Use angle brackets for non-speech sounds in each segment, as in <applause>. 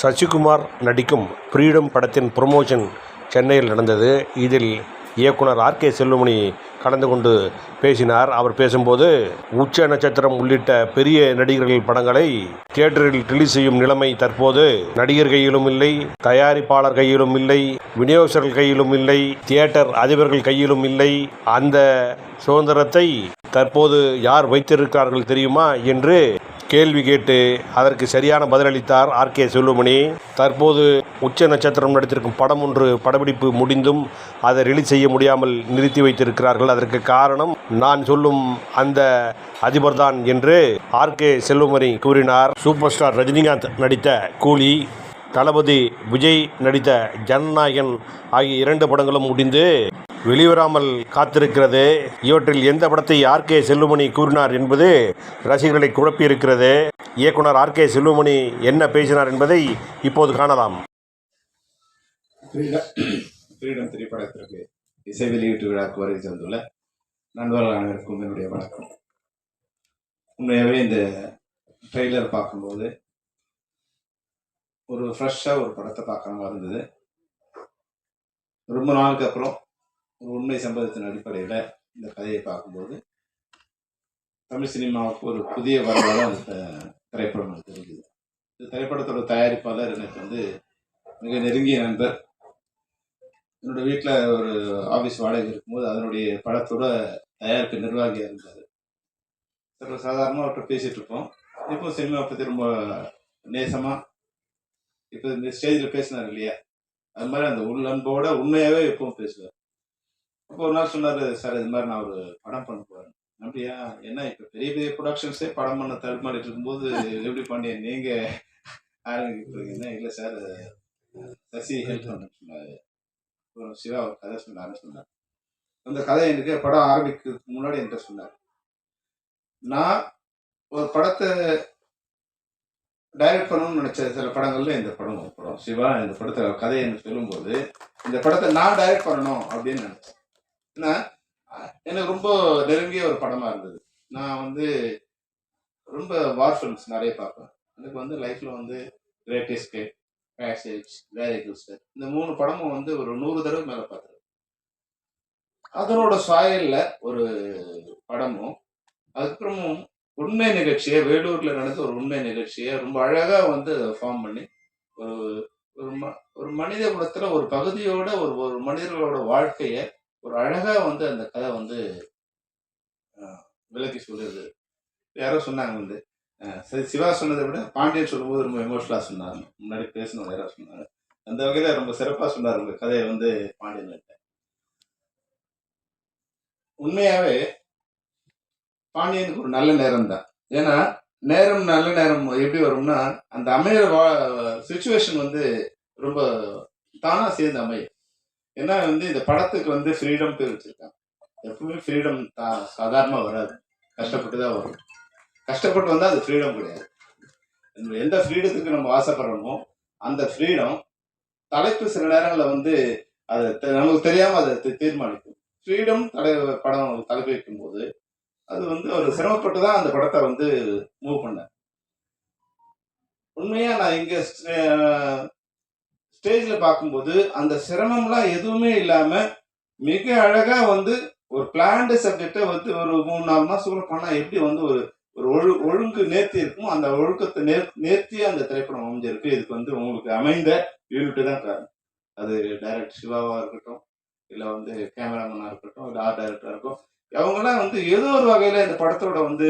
சசிகுமார் நடிக்கும் ஃப்ரீடம் படத்தின் ப்ரொமோஷன் சென்னையில் நடந்தது. இதில் இயக்குனர் ஆர்கே செல்வமணி கலந்து கொண்டு பேசினார். அவர் பேசும்போது உச்ச நட்சத்திரம் உள்ளிட்ட பெரிய நடிகர்கள் படங்களை தியேட்டரில் ரிலீஸ் செய்யும் நிலைமை தற்போது. நடிகர் கையிலும் இல்லை தயாரிப்பாளர் கையிலும் இல்லை விநியோகஸ்தர்கள் கையிலும் இல்லை தியேட்டர் அதிபர்கள் கையிலும் இல்லை. அந்த சுதந்திரத்தை தற்போது யார் வைத்திருக்கிறார்கள் தெரியுமா? என்று கேள்வி கேட்டு அதற்கு சரியான பதிலளித்தார் ஆர்கே செல்வமணி தற்போது உச்ச நட்சத்திரம் நடித்திருக்கும் படம் ஒன்று படப்பிடிப்பு முடிந்தும் அதை ரிலீஸ் செய்ய முடியாமல் நிறுத்தி வைத்திருக்கிறார்கள். அதற்கு காரணம் நான் சொல்லும் அந்த அதிபர்தான் என்று ஆர்கே செல்வமணி கூறினார். சூப்பர் ஸ்டார் ரஜினிகாந்த் நடித்த கூலி தளபதி விஜய் நடித்த ஜனநாயகன் ஆகிய இரண்டு படங்களும் முடிந்து வெளிவராமல் காத்திருக்கிறது. இவற்றில் எந்த படத்தை ஆர் கே செல்வமணி கூறினார் என்பது ரசிகர்களை குழப்பியிருக்கிறது. இயக்குனர் ஆர் கே செல்வமணி என்ன பேசினார் என்பதை இப்போது காணலாம். ஃப்ரீடம் ஃப்ரீடம் திரைப்படத்திற்கு இசை வெளியீட்டு விழாக்கு வருகை தந்துள்ள நண்பர்கள் அனைவருக்கும் என்னுடைய வணக்கம். உண்மையாகவே இந்த ட்ரெய்லர் பார்க்கும்போது ஒரு ஃப்ரெஷ்ஷாக ஒரு படத்தை பார்க்குற மாதிரி இருந்தது. ரொம்ப நாளுக்கு அப்புறம் ஒரு உண்மை சம்பவத்தின் அடிப்படையில் இந்த கதையை பார்க்கும்போது தமிழ் சினிமாவுக்கு ஒரு புதிய வரலாறு அந்த த- திரைப்படம் எனக்கு தெரிஞ்சுது இந்த திரைப்படத்தோட தயாரிப்பாளர் எனக்கு வந்து மிக நெருங்கிய நண்பர். என்னோட வீட்டில் ஒரு ஆஃபீஸ் வாடகை இருக்கும்போது அதனுடைய படத்தோட தயாரிப்பு நிர்வாகியாக இருந்தார். சர்வ சாதாரணமாக அவர்கிட்ட பேசிகிட்டு இருப்போம். இப்போ சினிமா பற்றி ரொம்ப நேசமாக இப்போ இந்த ஸ்டேஜில் பேசினார் இல்லையா? அது மாதிரி அந்த உள்ளன்போட உண்மையாகவே எப்பவும் பேசுவார். அப்போ ஒரு நாள் சொன்னார் சார் இது மாதிரி நான் ஒரு படம் பண்ண போகிறேன் அப்படியா? என்ன இப்போ பெரிய பெரிய ப்ரொடக்ஷன்ஸே படம் பண்ண தடுமாறிட்டு இருக்கும்போது எப்படி பண்ணி நீங்கள் ஆரம்பிக்கிறீங்கன்னா இல்லை சார் சசி ஹெல்ப் பண்ண சொன்னார். அப்புறம் சிவா ஒரு கதை சொன்னார்னு சொன்னார். அந்த கதை எனக்கு படம் ஆரம்பிக்கிறதுக்கு முன்னாடி என்கிட்ட சொன்னார். நான் ஒரு படத்தை டைரக்ட் பண்ணணும்னு நினைச்ச சில படங்கள்ல இந்த படம் ஒரு படம் சிவா இந்த படத்தை கதை எனக்கு சொல்லும்போது இந்த படத்தை நான் டைரக்ட் பண்ணணும் அப்படின்னு நினைச்சேன். ஏன்னா எனக்கு ரொம்ப நெருங்கிய ஒரு படமா இருந்தது. நான் வந்து ரொம்ப வார் ஃபிலிம்ஸ் நிறைய பார்ப்பேன். எனக்கு வந்து லைஃப்ல வந்து கிரேட் எஸ்கேப் பேசேஜ் வேரி குஸ்டர் இந்த மூணு படமும் வந்து ஒரு நூறு தடவை மேலே பார்த்துருக்கேன். அதனோட சாயல்ல ஒரு படமும் அதுக்கப்புறமும் உண்மை நிகழ்ச்சியை வேலூர்ல நடந்த ஒரு உண்மை நிகழ்ச்சியை ரொம்ப அழகா வந்து ஃபார்ம் பண்ணி ஒரு ஒரு ம- ஒரு மனித குலத்துல ஒரு பகுதியோட ஒரு ஒரு மனிதர்களோட வாழ்க்கைய ஒரு அழகா வந்து அந்த கதை வந்து விளக்கி சொல்லுது யாரோ சொன்னாங்க வந்து சரி சிவா சொன்னதை விட பாண்டியன் சொல்லும்போது ரொம்ப எமோஷனலா சொன்னாங்க முன்னாடி பேசினவங்க யாரோ சொன்னாங்க அந்த வகையில ரொம்ப சிறப்பா சொன்னார் உங்க கதையை வந்து பாண்டியன் உண்மையாகவே பாண்டியனுக்கு ஒரு நல்ல நேரம் தான். ஏன்னா நேரம் நல்ல நேரம் எப்படி வரும்னா அந்த அமையிற சுச்சுவேஷன் வந்து ரொம்ப தானா சேர்ந்து அமையும். ஏன்னா வந்து இந்த படத்துக்கு வந்து ஃப்ரீடம் பேர் வச்சிருக்காங்க. எப்பவுமே ஃப்ரீடம் சாதாரணமா வராது. கஷ்டப்பட்டு தான் வரும். கஷ்டப்பட்டு வந்தா அது ஃப்ரீடம் கிடையாது. எந்த ஃப்ரீடத்துக்கு நம்ம ஆசைப்படுறோமோ அந்த ஃப்ரீடம் தலைப்பு சில நேரங்களில் வந்து அது தெ- நமக்கு தெரியாம அதை தீர்மானிக்கும். ஃப்ரீடம் தலை படம் தலைப்பு வைக்கும்போது அது வந்து அவர் சிரமப்பட்டு தான் அந்த படத்தை வந்து மூவ் பண்ணேன் உண்மையா நான் இங்க ஸ்டேஜில் பார்க்கும்போது அந்த சிரமம்லாம் எதுவுமே இல்லாம மிக அழகா வந்து ஒரு பிளான்டு சப்ஜெக்டை வந்து ஒரு மூணு நாலு மாசத்துக்குள்ள பண்ணா எப்படி வந்து ஒரு ஒரு ஒழு ஒழுங்கு நேர்த்தி இருக்குமோ அந்த ஒழுக்கத்தை நேர் நேர்த்தியே அந்த திரைப்படம் அமைஞ்சிருக்கு. இதுக்கு வந்து உங்களுக்கு அமைந்த யூனிட்டு தான் காரணம். அது டைரக்ட் சிவாவா இருக்கட்டும் இல்லை வந்து கேமராமேனாக இருக்கட்டும் இல்லை ஆர்ட் டைரக்டராக இருக்கும் அவங்கெல்லாம் வந்து ஏதோ ஒரு வகையில இந்த படத்தோட வந்து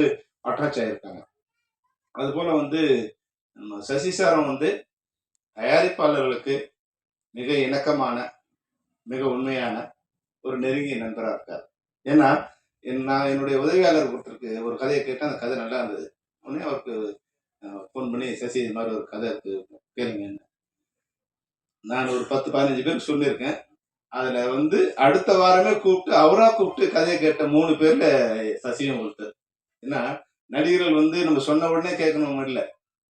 அட்டாச் ஆயிருக்காங்க. அது போல வந்து நம்ம சசி சாரம் வந்து தயாரிப்பாளர்களுக்கு மிக இணக்கமான மிக உண்மையான ஒரு நெருங்கிய நண்பராக இருக்கார். ஏன்னா என் நான் என்னுடைய உதவியாளர் ஒருத்தருக்கு ஒரு கதையை கேட்டால் அந்த கதை நல்லா இருந்தது. உடனே அவருக்கு ஃபோன் பண்ணி சசி இது மாதிரி ஒரு கதை இருக்கு கேளுங்க நான் ஒரு பத்து பதினஞ்சு பேருக்கு சொல்லியிருக்கேன். அதுல வந்து அடுத்த வாரமே கூப்பிட்டு அவரா கூப்பிட்டு கதையை கேட்ட மூணு பேர்ல சசியும் ஒருத்தர். ஏன்னா நடிகர்கள் வந்து நம்ம சொன்ன உடனே கேட்கணும் இல்ல.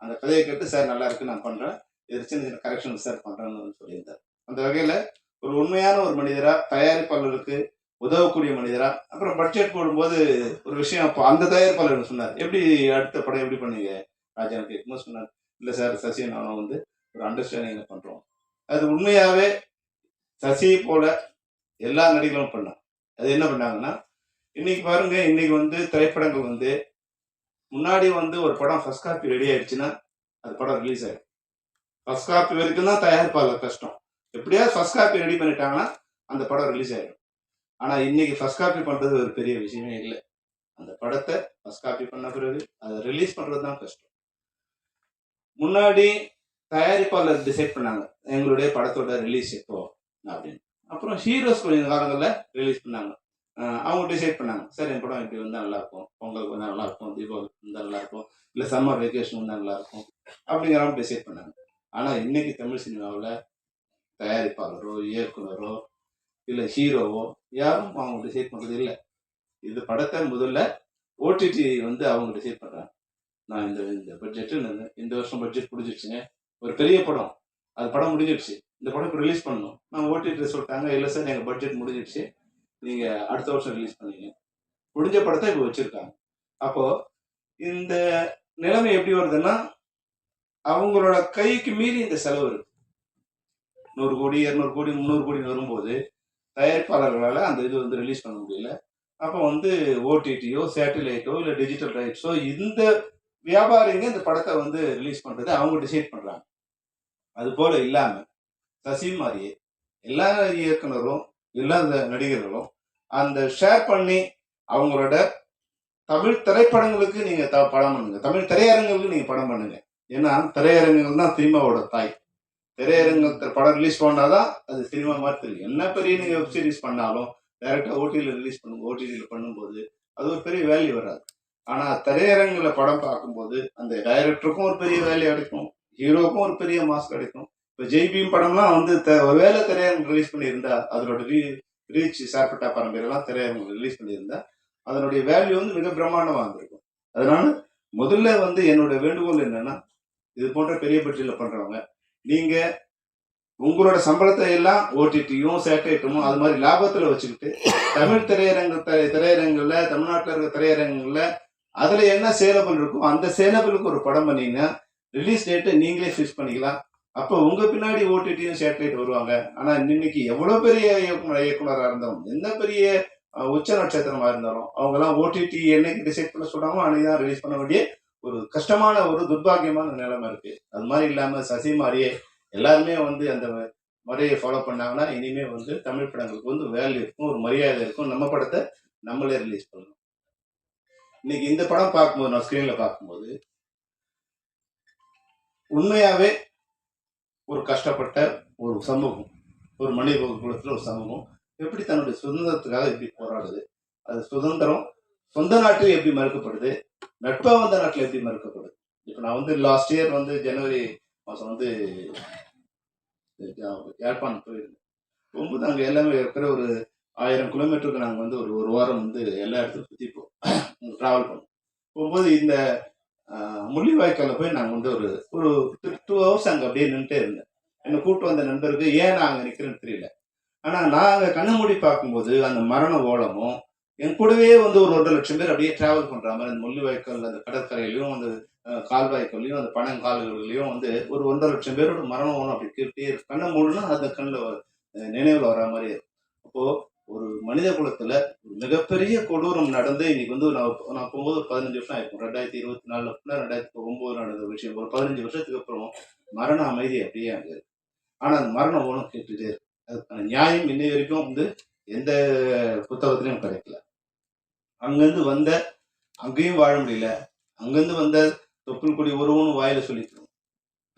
அந்த கதையை கேட்டு சார் நல்லா இருக்கு நான் பண்றேன். இது சின்ன சின்ன கரெக்ஷன் சார் பண்றேன்னு சொல்லியிருந்தார். அந்த வகையில ஒரு உண்மையான ஒரு மனிதரா தயாரிப்பாளருக்கு உதவக்கூடிய மனிதரா அப்புறம் பட்ஜெட் போடும்போது ஒரு விஷயம் அப்போ அந்த தயாரிப்பாளர் சொன்னார்? எப்படி அடுத்த படம் எப்படி பண்ணீங்க ராஜா கேட்கும்போது சொன்னார் இல்ல சார் சசி நானும் வந்து ஒரு அண்டர்ஸ்டாண்டிங்ல பண்றோம். அது உண்மையாவே சசியை போல எல்லா நடிகர்களும் பண்ணாங்க அது என்ன பண்ணாங்கன்னா இன்னைக்கு பாருங்க இன்னைக்கு வந்து திரைப்படங்கள் வந்து முன்னாடி வந்து ஒரு படம் ஃபர்ஸ்ட் காப்பி ரெடி ஆயிடுச்சுன்னா அது படம் ரிலீஸ் ஆயிடும். ஃபர்ஸ்ட் காப்பி வரைக்கும் தான் தயாரிப்பாளர் கஷ்டம். எப்படியாவது ஃபர்ஸ்ட் காப்பி ரெடி பண்ணிட்டாங்கன்னா அந்த படம் ரிலீஸ் ஆயிடும். ஆனா இன்னைக்கு ஃபர்ஸ்ட் காப்பி பண்றது ஒரு பெரிய விஷயமே இல்லை. அந்த படத்தை ஃபர்ஸ்ட் காப்பி பண்ண பிறகு அதை ரிலீஸ் பண்றது தான் கஷ்டம். முன்னாடி தயாரிப்பாளர் டிசைட் பண்ணாங்க எங்களுடைய படத்தோட ரிலீஸ் எப்போ அப்படின்னு. அப்புறம் ஹீரோஸ் கொஞ்சம் காலங்களில் ரிலீஸ் பண்ணாங்க. அவங்க டிசைட் பண்ணாங்க. சார் என் படம் இப்படி வந்தால் நல்லா இருக்கும் பொங்கலுக்கு வந்தால் நல்லா இருக்கும் தீபாவளிக்கு வந்தால் நல்லா இருக்கும் இல்லை சம்மர் வெக்கேஷன் வந்தால் நல்லா இருக்கும் அப்படிங்கிறவங்க டிசைட் பண்ணாங்க. ஆனால் இன்னைக்கு தமிழ் சினிமாவில் தயாரிப்பாளரோ இயக்குனரோ இல்லை ஹீரோவோ யாரும் அவங்க டிசைட் பண்ணுறது இல்லை. இது படத்தை முதல்ல ஓடிடி வந்து அவங்க டிசைட் பண்ணுறாங்க நான் இந்த இந்த பட்ஜெட்டு இந்த வருஷம் பட்ஜெட் முடிஞ்சிடுச்சுங்க ஒரு பெரிய படம். அது படம் முடிஞ்சிடுச்சு இந்த படம் ரிலீஸ் பண்ணணும். நான் ஓடிடி சொல்லிட்டாங்க இல்லை சார் எங்கள் பட்ஜெட் முடிஞ்சிடுச்சு. நீங்கள் அடுத்த வருஷம் ரிலீஸ் பண்ணீங்க. முடிஞ்ச படத்தை இப்போ வச்சுருக்காங்க. அப்போது இந்த நிலைமை எப்படி வருதுன்னா அவங்களோட கைக்கு மீறி இந்த செலவு இருக்கு. நூறு கோடி இரநூறு கோடி முந்நூறு கோடி வரும்போது தயாரிப்பாளர்களால் அந்த இது வந்து ரிலீஸ் பண்ண முடியல. அப்போ வந்து ஓடிடியோ சேட்டலைட்டோ இல்லை டிஜிட்டல் ரைட்ஸோ இந்த வியாபாரிங்க இந்த படத்தை வந்து ரிலீஸ் பண்ணுறது அவங்க டிசைட் பண்ணுறாங்க அது போல் இல்லாமல் சசி மாதிரியே எல்லா இயக்குனரும் எல்லா இந்த நடிகர்களும் அந்த ஷேர் பண்ணி அவங்களோட தமிழ் திரைப்படங்களுக்கு நீங்க த- படம் பண்ணுங்க. தமிழ் திரையரங்குகளுக்கு நீங்க படம் பண்ணுங்க. ஏன்னா திரையரங்குகள் தான் சினிமாவோட தாய். திரையரங்கத்தில் படம் ரிலீஸ் பண்ணாதான் அது சினிமா மாதிரி தெரியும். என்ன பெரிய நீங்க வெப் சீரிஸ் பண்ணாலும் டைரக்டா ஓடிடியில் ரிலீஸ் பண்ணுங்க ஓடிடியில் பண்ணும்போது அது ஒரு பெரிய வேல்யூ வராது. ஆனா திரையரங்குல படம் பார்க்கும்போது அந்த டைரக்டருக்கும் ஒரு பெரிய வேல்யூ கிடைக்கும் ஹீரோக்கும் ஒரு பெரிய மாஸ் கிடைக்கும். இப்போ ஜெய்பீம் படம்லாம் வந்து த- ஒருவேளை திரையரங்கு ரிலீஸ் பண்ணியிருந்தா அதனோட ரீ ரீச் சார்பட்டா பரம்பரையெல்லாம் திரையரங்கு ரிலீஸ் பண்ணியிருந்தா அதனுடைய வேல்யூ வந்து மிக பிரம்மாண்டமாக இருந்திருக்கும். அதனால முதல்ல வந்து என்னோட வேண்டுகோள் என்னன்னா இது போன்ற பெரிய பட்ஜெட்ல பண்றவங்க நீங்க உங்களோட சம்பளத்தை எல்லாம் ஓடிடியும் சேட்டலைட்டும் அது மாதிரி லாபத்துல வச்சுக்கிட்டு தமிழ் திரையரங்கு தி- தமிழ்நாட்டில் இருக்கிற திரையரங்குல அதுல என்ன சேலபிள் இருக்கோ அந்த சேலபிளுக்கு ஒரு படம் பண்ணீங்கன்னா ரிலீஸ் டேட்டை நீங்களே ஃபிக்ஸ் பண்ணிக்கலாம். அப்போ உங்க பின்னாடி ஓடிடியும் சேட்டலைட் வருவாங்க. ஆனா இன்னைக்கு எவ்வளவு பெரிய இயக்குனர் இயக்குனராக இருந்தாலும் எந்த பெரிய உச்ச நட்சத்திரமா இருந்தாலும் அவங்க எல்லாம் ஓடிடி என்னைக்கு டிசைட் பண்ண சொல்றாங்களோ அன்னைக்கு தான் ரிலீஸ் பண்ண வேண்டிய ஒரு கஷ்டமான ஒரு துர்பாகியமான நிலைமை இருக்கு. அது மாதிரி இல்லாம சசி மாதிரியே எல்லாருமே வந்து அந்த முறையை ஃபாலோ பண்ணாங்கன்னா இனிமே வந்து தமிழ் படங்களுக்கு வந்து வேல்யூ இருக்கும் ஒரு மரியாதை இருக்கும். நம்ம படத்தை நம்மளே ரிலீஸ் பண்ணணும். இன்னைக்கு இந்த படம் பார்க்கும்போது நான் ஸ்கிரீன்ல பார்க்கும்போது உண்மையாவே ஒரு கஷ்டப்பட்ட ஒரு சமூகம் ஒரு மனித குலத்தில் ஒரு சமூகம் எப்படி தன்னுடைய சுதந்திரத்துக்காக எப்படி போராடுது? அது சுதந்திரம் சொந்த நாட்டில் எப்படி மறுக்கப்படுது? நட்பாக வந்த நாட்டில் எப்படி மறுக்கப்படுது? இப்போ நான் வந்து லாஸ்ட் இயர் வந்து ஜனவரி மாதம் வந்து யாழ்ப்பாணம் போயிருந்தேன். போகும்போது நாங்கள் எல்லாமே இருக்கிற ஒரு ஆயிரம் கிலோமீட்டருக்கு நாங்கள் வந்து ஒரு ஒரு வாரம் வந்து எல்லா இடத்துக்கும் சுற்றி ட்ராவல் <coughs> பண்ணோம். போகும்போது இந்த முள்ளிவாய்க்காலில் போய் நாங்கள் வந்து ஒரு ஒரு டூ ஹவர்ஸ் அங்கே அப்படியே நின்றுட்டே இருந்தேன். என்னை கூப்பிட்டு வந்த நண்பருக்கு ஏன் நான் அங்கே நிற்கிறேன்னு தெரியல. ஆனால் நான் அங்கே கண்ணு மூடி பார்க்கும்போது அந்த மரண ஓலமும் என் கூடவே வந்து ஒரு ஒன்றரை லட்சம் பேர் அப்படியே டிராவல் பண்ற மாதிரி அந்த முள்ளிவாய்க்கால் அந்த கடற்கரையிலையும் அந்த அஹ், கால்வாய்க்கல்லையும் அந்த பனங்கால்கள்லையும் வந்து ஒரு ஒன்றரை லட்சம் பேரோட மரண ஓலம் அப்படி கேட்டே கண்ணை மூடுனா அந்த கண்ணில் நினைவில் வர மாதிரி இருக்கும். அப்போ ஒரு மனித குலத்துல ஒரு மிகப்பெரிய கொடூரம் நடந்து இன்னைக்கு வந்து நான் நான் போகும்போது ஒரு பதினஞ்சு வருஷம் ஆயிருக்கும். ரெண்டாயிரத்தி இருபத்தி நாலு அப்படின்னா ரெண்டாயிரத்தி ஒன்பது நடந்த விஷயம். ஒரு பதினஞ்சு வருஷத்துக்கு அப்புறம் மரண அமைதி அப்படியே அங்கே இருக்கு. ஆனா அந்த மரண ஓனம் கேட்டுட்டே இருக்கு. அதுக்கான நியாயம் இன்னை வரைக்கும் வந்து எந்த புத்தகத்திலையும் கிடைக்கல. அங்கிருந்து வந்த அங்கேயும் வாழ முடியல. அங்கிருந்து வந்த தொப்புள் கொடி ஒருவனும் வாயில சொல்லிக்கிறோம்.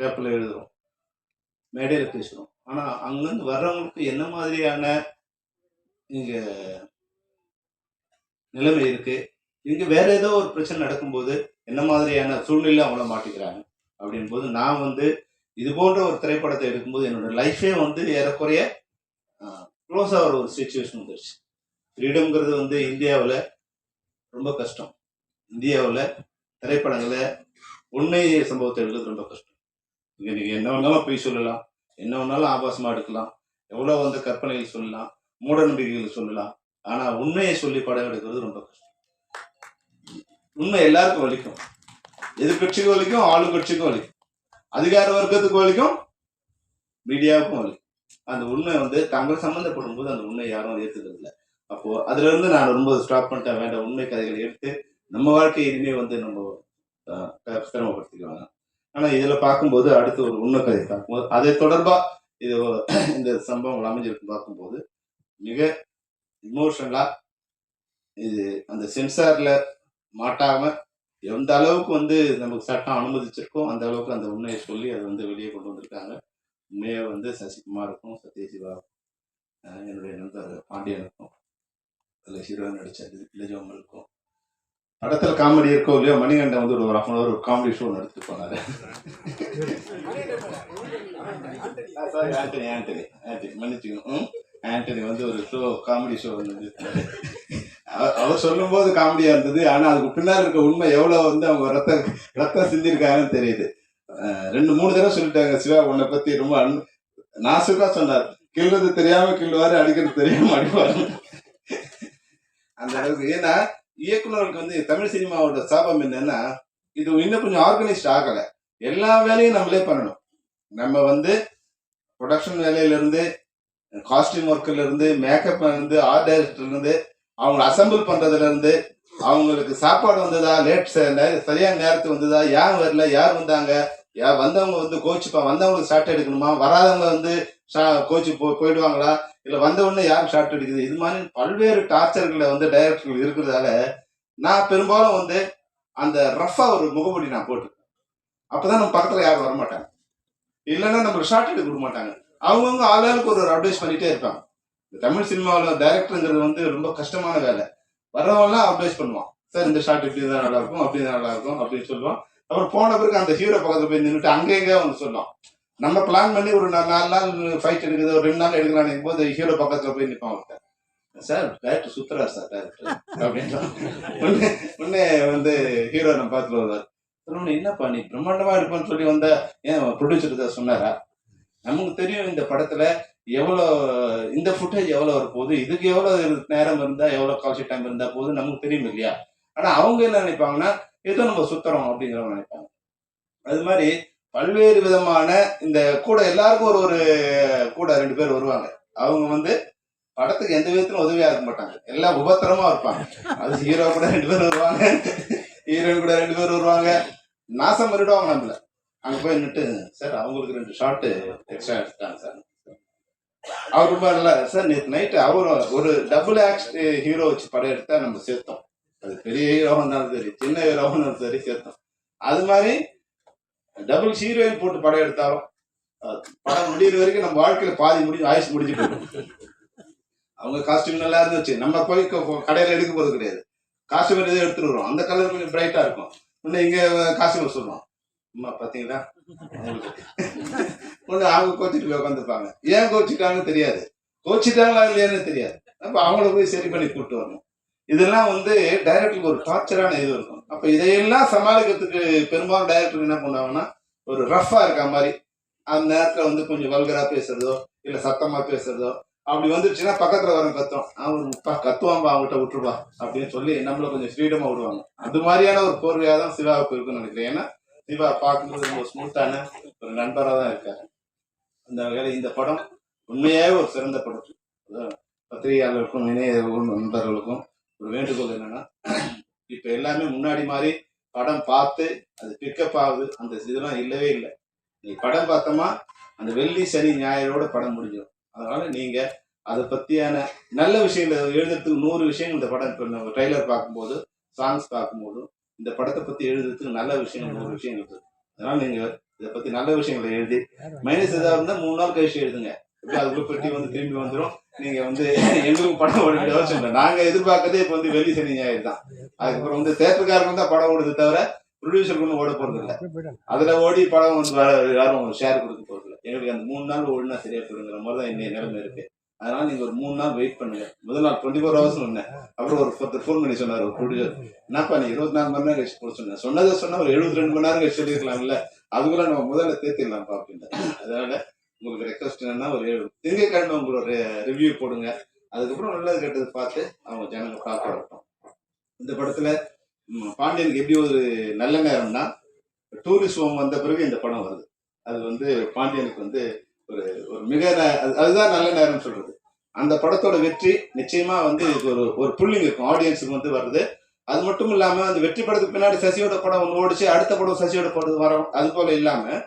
பேப்பர்ல எழுதுறோம். மேடையில பேசுறோம். ஆனா அங்கிருந்து வர்றவங்களுக்கு என்ன மாதிரியான இங்கே நிலைமை இருக்கு. இங்கே வேற ஏதோ ஒரு பிரச்சனை நடக்கும்போது என்ன மாதிரியான சூழ்நிலை அவங்கள மாட்டிக்கிறாங்க அப்படின் போது நான் வந்து இது போன்ற ஒரு திரைப்படத்தை எடுக்கும்போது என்னோட லைஃபே வந்து ஏறக்குறைய க்ளோஸ் ஆகிற ஒரு சுச்சுவேஷன் வந்துருச்சு. ஃப்ரீடம்ங்கிறது வந்து இந்தியாவில் ரொம்ப கஷ்டம். இந்தியாவில் திரைப்படங்களை உண்மை சம்பவத்தை எடுக்கிறது ரொம்ப கஷ்டம். இங்கே நீங்கள் என்ன வேணாலும் போய் சொல்லலாம். என்ன வேணாலும் ஆபாசமாக எடுக்கலாம். எவ்வளோ வந்து கற்பனைகள் சொல்லலாம். மூட நம்பிக்கைகள் சொல்லலாம். ஆனால் உண்மையை சொல்லி படம் எடுக்கிறது ரொம்ப கஷ்டம். உண்மை எல்லாருக்கும் வலிக்கும். எதிர்கட்சிக்கும் வலிக்கும் ஆளுங்கட்சிக்கும் வலிக்கும். அதிகார வர்க்கத்துக்கு வலிக்கும் மீடியாவுக்கும் வலிக்கும். அந்த உண்மை வந்து தாங்கள் சம்மந்தப்படும் போது அந்த உண்மை யாரும் ஏற்றுக்கிறது இல்லை. அப்போ அதுல இருந்து நான் ரொம்ப ஸ்டாப் பண்ணிட்டேன். வேண்டாம் உண்மை கதைகளை எடுத்து நம்ம வாழ்க்கையை இனிமே வந்து நம்ம சிரமப்படுத்திக்குவாங்க ஆனா இதுல பார்க்கும்போது அடுத்து ஒரு உண்மை கதை பார்க்கும்போது அதை தொடர்பா இது இந்த சம்பவங்கள் அமைஞ்சிருக்கு பார்க்கும்போது மிக இமோஷனலா இது அந்த சென்சார்ல மாட்டாம எந்த அளவுக்கு வந்து நமக்கு சட்டம் அனுமதிச்சிருக்கோ அந்த அளவுக்கு அந்த உண்மையை சொல்லி அதை வந்து வெளியே கொண்டு வந்திருக்காங்க. உண்மையை வந்து சசிகுமாருக்கும் சத்யசிவா என்னுடைய நண்பர் பாண்டியனுக்கும் அதில் ஹீரோ நடிச்ச இளஜோமலுக்கும் படத்துல காமெடி இருக்கோ இல்லையோ மணிகண்டன் வந்து ஒரு ஹாஃப் அவர் காமெடி ஷோ நடத்திட்டு போனாரு. ஆண்டனி. ஆண்டனி ஆண்டனி மன்னிச்சுக்கணும்? ஆண்டனி வந்து ஒரு ஷோ காமெடி ஷோ வந்து அவர் சொல்லும்போது காமெடியா இருந்தது ஆனா அதுக்கு பின்னால் இருக்க உண்மை எவ்வளவு வந்து அவங்க ரத்தம் ரத்தம் சிந்திருக்காங்கன்னு தெரியுது. ரெண்டு மூணு தடவை சொல்லிட்டாங்க சிவா உன்னை பத்தி ரொம்ப அன்பு நாசுக்கா சொன்னார். கிள்றது தெரியாம கிள்ளுவாரு அடிக்கிறது தெரியாம அடிப்பாரு. அந்த அளவுக்கு ஏன்னா இயக்குனருக்கு வந்து தமிழ் சினிமாவோட சாபம் என்னன்னா இது இன்னும் கொஞ்சம் ஆர்கனைஸ்ட் ஆகலை. எல்லா வேலையும் நம்மளே பண்ணணும். நம்ம வந்து ப்ரொடக்ஷன் வேலையிலிருந்து காஸ்டியூம் ஒர்க்கில் இருந்து மேக்கப் இருந்து ஆர்ட் டைரக்டர்ல இருந்து அவங்க அசம்பிள் பண்றதுல இருந்து அவங்களுக்கு சாப்பாடு வந்ததா லேட் சரியான நேரத்துக்கு வந்ததா ஏன் வரல யார் வந்தாங்க யார் வந்தவங்க வந்து கோச்சுப்பா வந்தவங்களுக்கு ஷார்ட் எடுக்கணுமா வராதவங்க வந்து கோச்சு போ போயிடுவாங்களா இல்லை வந்த உடனே யார் ஷார்ட் எடுக்குது? இது மாதிரி பல்வேறு டார்ச்சர்களை வந்து டைரக்டர்கள் இருக்கிறதால நான் பெரும்பாலும் வந்து அந்த ரஃபா ஒரு முகமூடி நான் போட்டு அப்பதான் நம்ம பக்கத்துல யாரும் வர மாட்டாங்க இல்லைன்னா நம்மளுக்கு ஷார்ட் எடுக்க விட மாட்டாங்க. அவங்கவுங்க ஆளாளுக்கு ஒரு ஒரு அட்வைஸ் பண்ணிட்டே இருப்பாங்க இந்த தமிழ் சினிமாவில் டைரக்டருங்கிறது வந்து ரொம்ப கஷ்டமான வேலை. வர்றவங்கலாம் அட்வைஸ் பண்ணுவான். சார் இந்த ஷார்ட் இப்படி தான் நல்லா இருக்கும் அப்படி தான் நல்லா இருக்கும் அப்படின்னு சொல்லுவான். அப்புறம் போன பிறகு அந்த ஹீரோ பக்கத்தில் போய் நின்றுட்டு அங்கே வந்து சொல்லுவான். நம்ம பிளான் பண்ணி ஒரு நாலு நாள் ஃபைட் எடுக்குது ஒரு ரெண்டு நாள் எடுக்கலான்னு போது ஹீரோ பக்கத்துல போய் நிற்பான் ஒருத்தன் சார் டேரக்டர் சுத்துறாரு சார் டேரக்டர் அப்படின்னு உடனே வந்து ஹீரோ நம்ம பார்த்துட்டு வருவார். என்னப்பா நீ பிரம்மாண்டமா இருப்பேன்னு சொல்லி வந்த ஏன் ப்ரொடியூசர் சொன்னாரா? நமக்கு தெரியும் இந்த படத்துல எவ்வளோ இந்த ஃபுட்டேஜ் எவ்வளோ போகுது இதுக்கு எவ்வளோ நேரம் இருந்தால் எவ்வளோ கால்சி டைம் இருந்தால் போகுது நமக்கு தெரியும் இல்லையா? ஆனால் அவங்க என்ன நினைப்பாங்கன்னா ஏதோ நம்ம சுத்துறோம் அப்படிங்கிறவங்க நினைப்பாங்க. அது மாதிரி பல்வேறு விதமான இந்த கூட எல்லாருக்கும் ஒரு ஒரு கூட ரெண்டு பேர் வருவாங்க. அவங்க வந்து படத்துக்கு எந்த விதத்திலும் உதவியா இருக்க மாட்டாங்க. எல்லாம் உபத்திரமா இருப்பாங்க. அது ஹீரோ கூட ரெண்டு பேர் வருவாங்க. <laughs> ஹீரோயின் கூட ரெண்டு பேர் வருவாங்க. நாசம் பண்ணிடுவாங்க நம்மள. அங்க போய் நின்றுட்டு சார் அவங்களுக்கு ரெண்டு ஷார்ட்டு எக்ஸ்ட்ரா எடுத்துட்டாங்க சார். அவர் ரொம்ப நல்லா சார் நேற்று நைட்டு அவர் ஒரு டபுள் ஆக்ஸ் ஹீரோ வச்சு படம் எடுத்தா நம்ம சேர்த்தோம். அது பெரிய ஹீரோவாக இருந்தாலும் சரி சின்ன ஹீரோவாக இருந்தாலும் சரி சேர்த்தோம். அது மாதிரி டபுள் ஹீரோயின் போட்டு படம் எடுத்தாலும் படம் முடியிற வரைக்கும் நம்ம வாழ்க்கையில பாதி முடிஞ்சு ஆயுஷ் முடிஞ்சு போயிடும். அவங்க காஸ்டியூம் நல்லா இருந்துச்சு. நம்ம போய் கடையில் எடுக்க போறது கிடையாது. காஸ்டியூம் எதுவும் எடுத்துட்டு வருவோம். அந்த கலர் கொஞ்சம் பிரைட்டா இருக்கும். இன்னும் இங்க காஸ்டியூம் சொல்லுவோம். அம்மா பாத்தீங்களா? ஒண்ணு அவங்க கோச்சிட்டு போய் உட்காந்துருப்பாங்க ஏன் கோச்சிட்டாங்கன்னு தெரியாது. கோச்சிட்டாங்களா இல்லையான்னு தெரியாது. அப்ப அவங்கள போய் சரி பண்ணி கூப்பிட்டு வரணும். இதெல்லாம் வந்து டைரக்டருக்கு ஒரு டார்ச்சரான இது இருக்கும். அப்ப இதையெல்லாம் சமாளிக்கிறதுக்கு பெரும்பாலும் டைரக்டர் என்ன பண்ணுவாங்கன்னா ஒரு ரஃபா இருக்க மாதிரி அந்த நேரத்துல வந்து கொஞ்சம் வல்கரா பேசுறதோ இல்ல சத்தமா பேசுறதோ அப்படி வந்துருச்சுன்னா பக்கத்துல வர கத்தும் அவன் பா- கத்துவான்பா அவங்ககிட்ட விட்டுருவா அப்படின்னு சொல்லி நம்மள கொஞ்சம் ஃப்ரீடமா விடுவாங்க. அது மாதிரியான ஒரு போர்வையாக தான் சிவாவுக்கு இருக்குன்னு நினைக்கிறேன். ஏன்னா தீபா பார்க்கும்போது ரொம்ப ஸ்மூத்தான ஒரு நண்பராக தான் இருக்காரு. அந்த வகையில் இந்த படம் உண்மையாக ஒரு சிறந்த படம். அதான் பத்திரிகையாளர்களுக்கும் இணைய நண்பர்களுக்கும் ஒரு வேண்டுகோள் என்னன்னா இப்போ எல்லாமே முன்னாடி மாதிரி படம் பார்த்து அது பிக்கப் ஆகுது அந்த இதெல்லாம் இல்லவே இல்லை. நீ படம் பார்த்தோமா அந்த வெள்ளி சனி ஞாயிறோட படம் முடிஞ்சிடும். அதனால நீங்க அதை பத்தியான நல்ல விஷயங்கள் எழுதுறதுக்கு நூறு விஷயங்கள் இந்த படம் இப்போ நம்ம பார்க்கும்போது சாங்ஸ் பார்க்கும்போது இந்த படத்தை பத்தி எழுதுறதுக்கு நல்ல விஷயங்கள் நூறு விஷயங்கள் இருக்கு. அதனால நீங்க இதை பத்தி நல்ல விஷயங்களை எழுதி மைனஸ் ஏதாவது இருந்தா மூணு நாள் கழிச்சு எழுதுங்க. அதுக்குள்ள பெட்டி வந்து திரும்பி வந்துடும் நீங்க வந்து எங்களுக்கும் படம் ஓட வேண்டிய அவசியம் இல்லை. நாங்க எதிர்பார்க்கறதே இப்போ வந்து வெள்ளி சனி ஞாயிறு தான். அதுக்கப்புறம் வந்து தேட்டருக்காரங்க தான் படம் ஓடுது தவிர ப்ரொடியூசருக்கு ஒன்றும் ஓட போறது இல்லை. அதுல ஓடி படம் வந்து வர- யாரும் ஷேர் கொடுக்க போறது இல்லை. எங்களுக்கு அந்த மூணு நாள் ஓடினா சரியா போயிடுங்கிற மாதிரி தான் இன்னைய நிலைமை இருக்கு. அதனால நீங்க ஒரு மூணு நாள் வெயிட் பண்ணுங்க. முதல் நாள் டுவெண்ட்டி ஃபோர் ஹவர்ஸ் சொன்னேன். அப்புறம் ஒரு பத்து ஃபோன் பண்ணி சொன்னார் ஒரு ப்ரொடியூசர் என்னப்பா நீ இருபத்தி நாலு மணி நேரம் கழிச்சு போட சொன்னேன் சொன்னதை சொன்னா ஒரு எழுபத்தி ரெண்டு மணி நேரம் கழிச்சு சொல்லியிருக்கலாம்ல அதுக்குள்ள நம்ம முதல்ல தேத்திடலாம்ப்பா அப்படின்னு அதனால உங்களுக்கு ரெக்வஸ்ட் என்னன்னா ஒரு ஏழு திங்கக்கிழமை உங்களோட ரிவ்யூ போடுங்க. அதுக்கப்புறம் நல்லது கெட்டது பார்த்து அவங்க ஜனங்க பார்க்க வரட்டும் இந்த படத்துல பாண்டியனுக்கு எப்படி ஒரு நல்ல நேரம்னா டூரிஸ்ட் ஹோம் வந்த பிறகு இந்த படம் வருது. அது வந்து பாண்டியனுக்கு வந்து ஒரு ஒரு மிக அது- அதுதான் நல்ல நேரம் சொல்றது. அந்த படத்தோட வெற்றி நிச்சயமா வந்து இது ஒரு ஒரு புள்ளிங் இருக்கும். ஆடியன்ஸுக்கு வந்து வருது அது மட்டும் இல்லாம அந்த வெற்றி படத்துக்கு பின்னாடி சசியோட படம் ஒன்று ஓடிச்சு அடுத்த படம் சசியோட படம் வரும் அது போல இல்லாம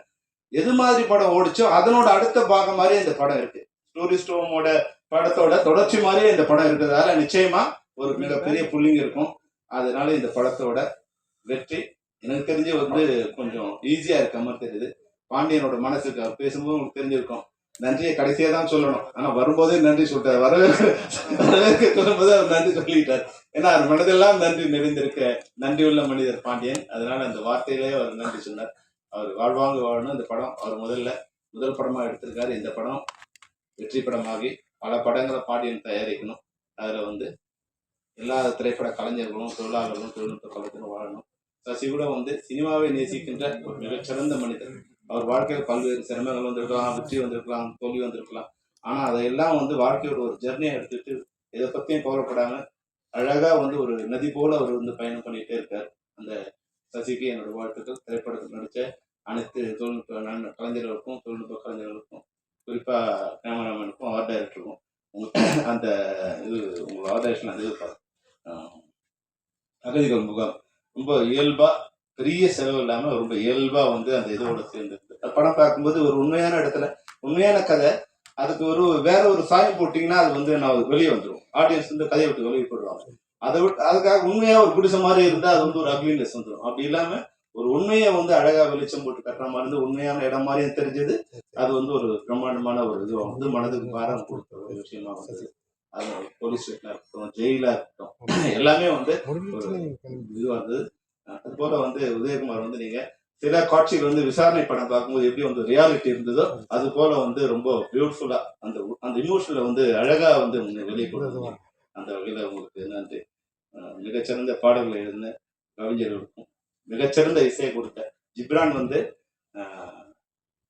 எது மாதிரி படம் ஓடிச்சோ அதனோட அடுத்த பாகம் மாதிரி இந்த படம் இருக்கு. ஸ்டோரி ஸ்டோமோட படத்தோட தொடர்ச்சி மாதிரியே இந்த படம் இருக்கிறதால நிச்சயமா ஒரு மிகப்பெரிய புள்ளிங்க இருக்கும். அதனால இந்த படத்தோட வெற்றி எனக்கு தெரிஞ்சு வந்து கொஞ்சம் ஈஸியா இருக்க மாதிரி தெரியுது. பாண்டியனோட மனசுக்கு அவர் பேசும்போது உங்களுக்கு தெரிஞ்சிருக்கும். நன்றியை கடைசியா தான் சொல்லணும். ஆனா வரும்போதே நன்றி சொல்லிட்டார். வரவேற்க வரவேற்க சொல்லும்போது அவர் நன்றி சொல்லிட்டார். ஏன்னா அவர் மனதெல்லாம் நன்றி நிறைந்திருக்க நன்றி உள்ள மனிதர் பாண்டியன். அதனால அந்த வார்த்தையிலேயே அவர் நன்றி சொன்னார். அவர் வாழ்வாங்க வாழணும். இந்த படம் அவர் முதல்ல முதல் படமா எடுத்திருக்காரு. இந்த படம் வெற்றி படமாகி பல படங்களை பாண்டியன் தயாரிக்கணும். அதுல வந்து எல்லா திரைப்பட கலைஞர்களும் தொழிலாளர்களும் தொழில்நுட்ப கலைஞர்களும் வாழணும். சசி கூட வந்து சினிமாவை நேசிக்கின்ற ஒரு மிகச்சிறந்த மனிதர். அவர் வாழ்க்கையில் பல்வேறு சிரமங்கள் வந்திருக்கலாம் வெற்றி வந்திருக்கலாம் தோல்வி வந்திருக்கலாம். ஆனா அதையெல்லாம் வந்து வாழ்க்கையோட ஒரு ஜெர்னியை எடுத்துட்டு எதை பத்தியும் கவலைப்படாம அழகா வந்து ஒரு நதி போல அவர் வந்து பயணம் பண்ணிட்டே இருக்கார். அந்த சசிக்கு என்னோட வாழ்த்துக்கள் திரைப்படத்தில் நடித்த அனைத்து தொழில்நுட்ப கலைஞர்களுக்கும் தொழில்நுட்ப கலைஞர்களுக்கும் குறிப்பா கேமராமேனுக்கும் ஆர்ட் டைரக்டருக்கும் அந்த இது உங்களோட ஆர்டேஷன் அந்த அகதிகள் முகாம். ரொம்ப இயல்பா பெரிய செலவு இல்லாம ரொம்ப இயல்பா வந்து அந்த இதோட சேர்ந்துருக்கு படம் பார்க்கும்போது ஒரு உண்மையான இடத்துல உண்மையான கதை அதுக்கு ஒரு வேற ஒரு சாயம் போட்டீங்கன்னா அது வந்து நான் வெளியே வந்துடும் ஆடியன்ஸ் வந்து கதையை விட்டு வெளியே போடுவாங்க அதை விட்டு அதுக்காக உண்மையா ஒரு குடிசை மாதிரி இருந்தா அது வந்து ஒரு அக்லினஸ் வந்துடும் அப்படி இல்லாம ஒரு உண்மையை வந்து அழகா வெளிச்சம் போட்டு கட்டுற மாதிரி இருந்து உண்மையான இடம் மாதிரியும் தெரிஞ்சது. அது வந்து ஒரு பிரம்மாண்டமான ஒரு இது வந்து மனதுக்கு பாரம் கொடுத்த ஒரு விஷயமா வந்தது. அது போலீஸ் ஸ்டேஷனா இருக்கட்டும் ஜெயிலா இருக்கட்டும் எல்லாமே வந்து ஒரு இது வந்தது. அது போல வந்து உதயகுமார் வந்து நீங்க சில காட்சிகள் வந்து விசாரணை படம் பார்க்கும்போது எப்படி வந்து ரியாலிட்டி இருந்ததோ அது போல வந்து ரொம்ப பியூட்டிஃபுல்லா அந்த அந்த இமோஷனலை வந்து அழகா வந்து வெளியே கொடுத்தீங்க அந்த வகையில உங்களுக்கு நன்றி மிகச்சிறந்த பாடல்கள் எழுதின கவிஞர்களுக்கும் மிகச்சிறந்த இசையை கொடுத்த ஜிப்ரான் வந்து அஹ்,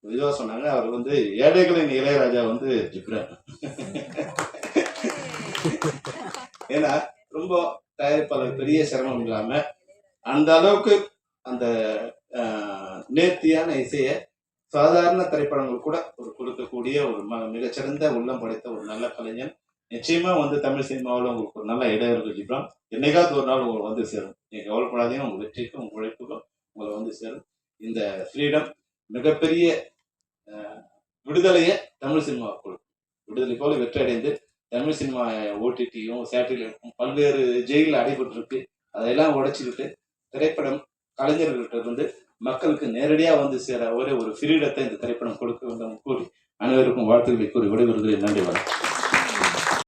இதுவா சொன்னாங்க. அவர் வந்து ஏழைகளின் இளையராஜா வந்து ஜிப்ரான். ஏன்னா ரொம்ப தயாரிப்பாளர் பெரிய சிரமம் இல்லாம அந்த அளவுக்கு அந்த நேர்த்தியான இசையை சாதாரண திரைப்படங்கள் கூட ஒரு கொடுக்கக்கூடிய ஒரு ம மிகச்சிறந்த உள்ளம் படைத்த ஒரு நல்ல கலைஞன். நிச்சயமா வந்து தமிழ் சினிமாவில் உங்களுக்கு ஒரு நல்ல இடம் இருக்கு ஜிப்ராம். என்னைக்காவது ஒரு நாள் உங்களுக்கு வந்து சேரும். நீங்க கவலைப்படாதீங்க உங்க வெற்றிக்கும் உங்க உழைப்புக்கும் உங்களை வந்து சேரும். இந்த ஃப்ரீடம் மிகப்பெரிய விடுதலையை தமிழ் சினிமா கொடுக்கும். விடுதலை போல வெற்றி அடைந்து தமிழ் சினிமா ஓடிடியும் சேட்டலைட்டும் பல்வேறு ஜெயிலில் அடைபட்டிருக்கு. அதையெல்லாம் உடைச்சிக்கிட்டு திரைப்படம் கலைஞர்கள்ட்ட வந்து மக்களுக்கு நேரடியா வந்து சேர ஒரே ஒரு ஃப்ரீடத்தை இந்த திரைப்படம் கொடுக்க வேண்டும் கூறி அனைவருக்கும் வாழ்த்துக்களை கூறி விடைபெறுகிறேன். நன்றி வணக்கம்.